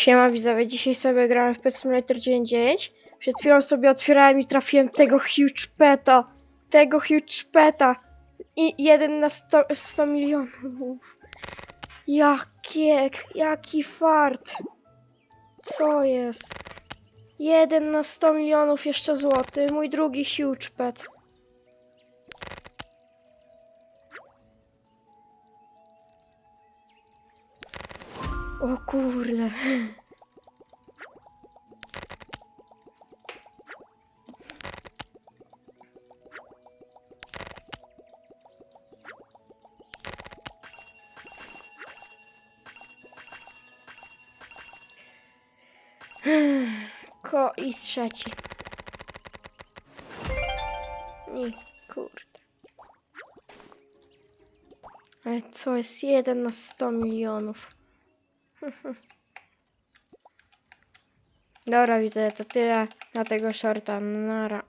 Siema widzowie, dzisiaj sobie grałem w Pet Simulator 9.9. Przed chwilą sobie otwierałem i trafiłem tego huge peta. Tego huge peta. I jeden na 100, 100 milionów. Jakie, jaki fart. Co jest? Jeden na 100 milionów jeszcze złoty. Mój drugi huge pet. O kurde. Ko i trzeci. I kurde. Ale co jest jeden na 100 milionów? Dobra, widzę, to tyle na tego shorta. Nara.